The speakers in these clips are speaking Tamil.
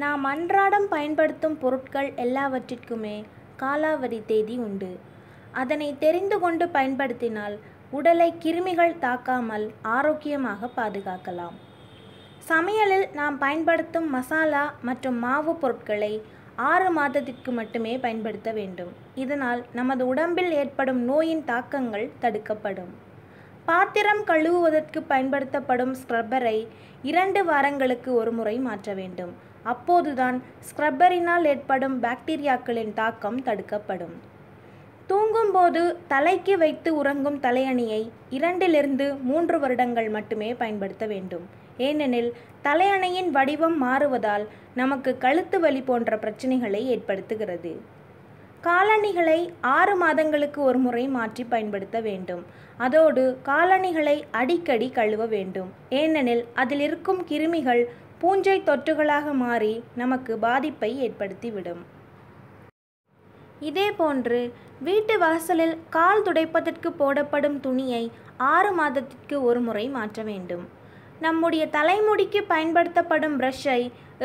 நாம் அன்றாடம் பயன்படுத்தும் பொருட்கள் எல்லாவற்றிற்குமே காலாவதி தேதி உண்டு. அதனை தெரிந்து கொண்டு பயன்படுத்தினால் உடலை கிருமிகள் தாக்காமல் ஆரோக்கியமாக பாதுகாக்கலாம். சமையலில் நாம் பயன்படுத்தும் மசாலா மற்றும் மாவு பொருட்களை ஆறு மாதத்திற்கு மட்டுமே பயன்படுத்த வேண்டும். இதனால் நமது உடம்பில் ஏற்படும் நோயின் தாக்கங்கள் தடுக்கப்படும். பாத்திரம் கழுவுவதற்கு பயன்படுத்தப்படும் ஸ்க்ரப்பரை இரண்டு வாரங்களுக்கு ஒரு முறை மாற்ற வேண்டும். அப்போதுதான் ஸ்க்ரப்பரினால் ஏற்படும் பாக்டீரியாக்களின் தாக்கம் தடுக்கப்படும். தூங்கும்போது தலைக்கு வைத்து உறங்கும் தலையணியை இரண்டிலிருந்து மூன்று வருடங்கள் மட்டுமே பயன்படுத்த வேண்டும். ஏனெனில் தலையணையின் வடிவம் மாறுவதால் நமக்கு கழுத்து வலி போன்ற பிரச்சனைகளை ஏற்படுத்துகிறது. காலணிகளை ஆறு மாதங்களுக்கு ஒரு முறை மாற்றி பயன்படுத்த வேண்டும். அதோடு காலணிகளை அடிக்கடி கழுவ வேண்டும். ஏனெனில் அதில் இருக்கும் கிருமிகள் பூஞ்சை தொற்றுகளாக மாறி நமக்கு பாதிப்பை ஏற்படுத்திவிடும். இதேபோன்று வீட்டு வாசலில் கால் துடைப்பதற்கு போடப்படும் துணியை ஆறு மாதத்திற்கு ஒரு முறை மாற்ற வேண்டும். நம்முடைய தலைமுடிக்கு பயன்படுத்தப்படும் ப்ரஷ்ஷை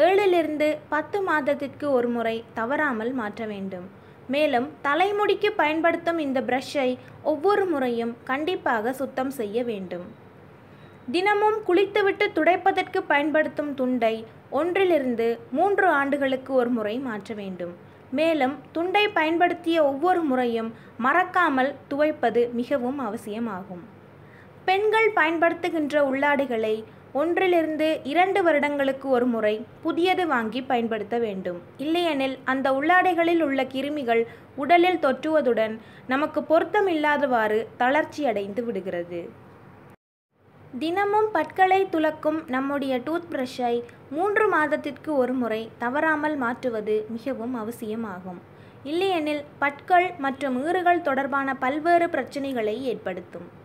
ஏழிலிருந்து பத்து மாதத்திற்கு ஒரு முறை தவறாமல் மாற்ற வேண்டும். மேலும் தலைமுடிக்கு பயன்படுத்தும் இந்த ப்ரஷ்ஷை ஒவ்வொரு முறையும் கண்டிப்பாக சுத்தம் செய்ய வேண்டும். தினமும் குளித்துவிட்டு துடைப்பதற்கு பயன்படுத்தும் துண்டை ஒன்றிலிருந்து மூன்று ஆண்டுகளுக்கு ஒரு முறை மாற்ற வேண்டும். மேலும் துண்டை பயன்படுத்திய ஒவ்வொரு முறையும் மறக்காமல் துவைப்பது மிகவும் அவசியமாகும். பெண்கள் பயன்படுத்துகின்ற உள்ளாடைகளை ஒன்றிலிருந்து இரண்டு வருடங்களுக்கு ஒரு முறை புதியது வாங்கி பயன்படுத்த வேண்டும். இல்லையெனில் அந்த உள்ளாடைகளில் உள்ள கிருமிகள் உடலில் தொற்றுவதுடன் நமக்கு பொருத்தமில்லாதவாறு தளர்ச்சி அடைந்து விடுகிறது. தினமும் பற்களை துலக்கும் நம்முடைய டூத் பிரஷை மூன்று மாதத்திற்கு ஒரு முறை தவறாமல் மாற்றுவது மிகவும் அவசியமாகும். இல்லையெனில் பற்கள் மற்றும் ஈறுகள் தொடர்பான பல்வேறு பிரச்சனைகளை ஏற்படுத்தும்.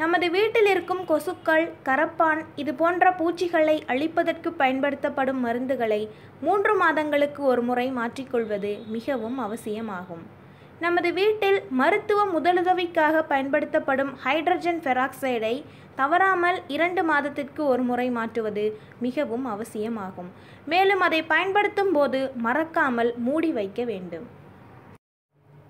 நமது வீட்டில் இருக்கும் கொசுக்கள் கரப்பான் இது போன்ற பூச்சிகளை அழிப்பதற்கு பயன்படுத்தப்படும் மருந்துகளை மூன்று மாதங்களுக்கு ஒரு முறை மாற்றிக்கொள்வது மிகவும் அவசியமாகும். நமது வீட்டில் மருத்துவ முதலுதவிக்காக பயன்படுத்தப்படும் ஹைட்ரஜன் பெராக்சைடை தவறாமல் இரண்டு மாதத்திற்கு ஒரு முறை மாற்றுவது மிகவும் அவசியமாகும். மேலும் அதை பயன்படுத்தும் போது மறக்காமல் மூடி வைக்க வேண்டும்.